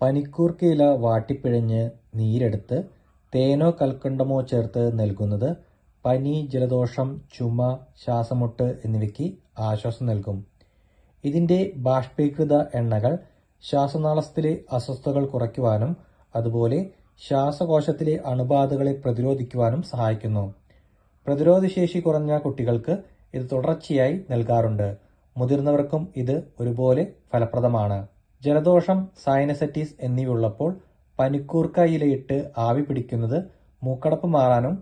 പനിക്കൂർക്കയില വാട്ടിപ്പിഴഞ്ഞ് നീരെടുത്ത് തേനോ കൽക്കണ്ടമോ ചേർത്ത് നൽകുന്നത് പനി ജലദോഷം ചുമ ശ്വാസമുട്ട് എന്നിവയ്ക്ക് ആശ്വാസം നൽകും. ഇതിന്റെ ബാഷ്പീകൃത എണ്ണകൾ ശ്വാസനാളത്തിലെ അസ്വസ്ഥതകൾ കുറയ്ക്കുവാനും അതുപോലെ ശ്വാസകോശത്തിലെ അണുബാധകളെ പ്രതിരോധിക്കുവാനും സഹായിക്കുന്നു. പ്രതിരോധശേഷി കുറഞ്ഞ കുട്ടികൾക്ക് ഇത് തുടർച്ചയായി നൽകാറുണ്ട്. മുതിർന്നവർക്കും ഇത് ഒരുപോലെ ഫലപ്രദമാണ്. ജലദോഷം സൈനസൈറ്റിസ് എന്നിവയുള്ളപ്പോൾ പനിക്കൂർക്ക ഇലയിട്ട് ആവി പിടിക്കുന്നത് മൂക്കടപ്പ് മാറാനും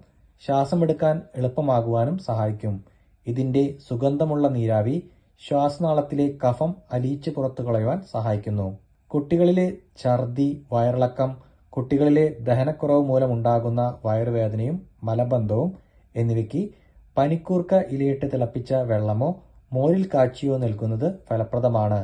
ശ്വാസമെടുക്കാൻ എളുപ്പമാകുവാനും സഹായിക്കും. ഇതിന്റെ സുഗന്ധമുള്ള നീരാവി ശ്വാസനാളത്തിലെ കഫം അലിയിച്ച് പുറത്തു കളയുവാൻ സഹായിക്കുന്നു. കുട്ടികളിലെ ഛർദി വയറിളക്കം കുട്ടികളിലെ ദഹനക്കുറവ് മൂലമുണ്ടാകുന്ന വയറുവേദനയും മലബന്ധവും എന്നിവയ്ക്ക് പനിക്കൂർക്ക ഇലയിട്ട് തിളപ്പിച്ച വെള്ളമോ മോരിൽ കാച്ചിയോ നൽകുന്നത് ഫലപ്രദമാണ്.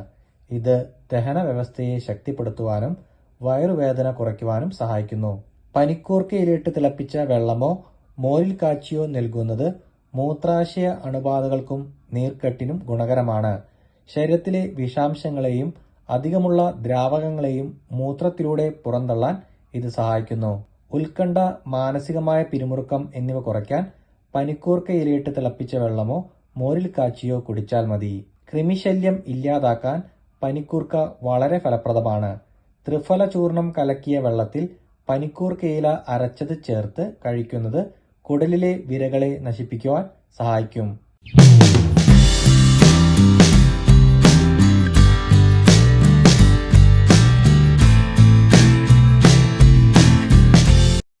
ഇത് ദഹന വ്യവസ്ഥയെ ശക്തിപ്പെടുത്തുവാനും വയറുവേദന കുറയ്ക്കുവാനും സഹായിക്കുന്നു. പനിക്കൂർക്കയിലിട്ട് തിളപ്പിച്ച വെള്ളമോ മോരിൽ കാച്ചിയോ നൽകുന്നത് മൂത്രാശയ അണുബാധകൾക്കും നീർക്കെട്ടിനും ഗുണകരമാണ്. ശരീരത്തിലെ വിഷാംശങ്ങളെയും അധികമുള്ള ദ്രാവകങ്ങളെയും മൂത്രത്തിലൂടെ പുറന്തള്ളാൻ ഇത് സഹായിക്കുന്നു. ഉത്കണ്ഠ മാനസികമായ പിരിമുറുക്കം എന്നിവ കുറയ്ക്കാൻ പനിക്കൂർക്ക തിളപ്പിച്ച വെള്ളമോ മോരിൽ കാച്ചിയോ കുടിച്ചാൽ മതി. കൃമിശല്യം ഇല്ലാതാക്കാൻ പനിക്കൂർക്ക വളരെ ഫലപ്രദമാണ്. ത്രിഫല ചൂർണം കലക്കിയ വെള്ളത്തിൽ പനിക്കൂർക്കയില അരച്ചത് ചേർത്ത് കഴിക്കുന്നത് കുടലിലെ വിരകളെ നശിപ്പിക്കുവാൻ സഹായിക്കും.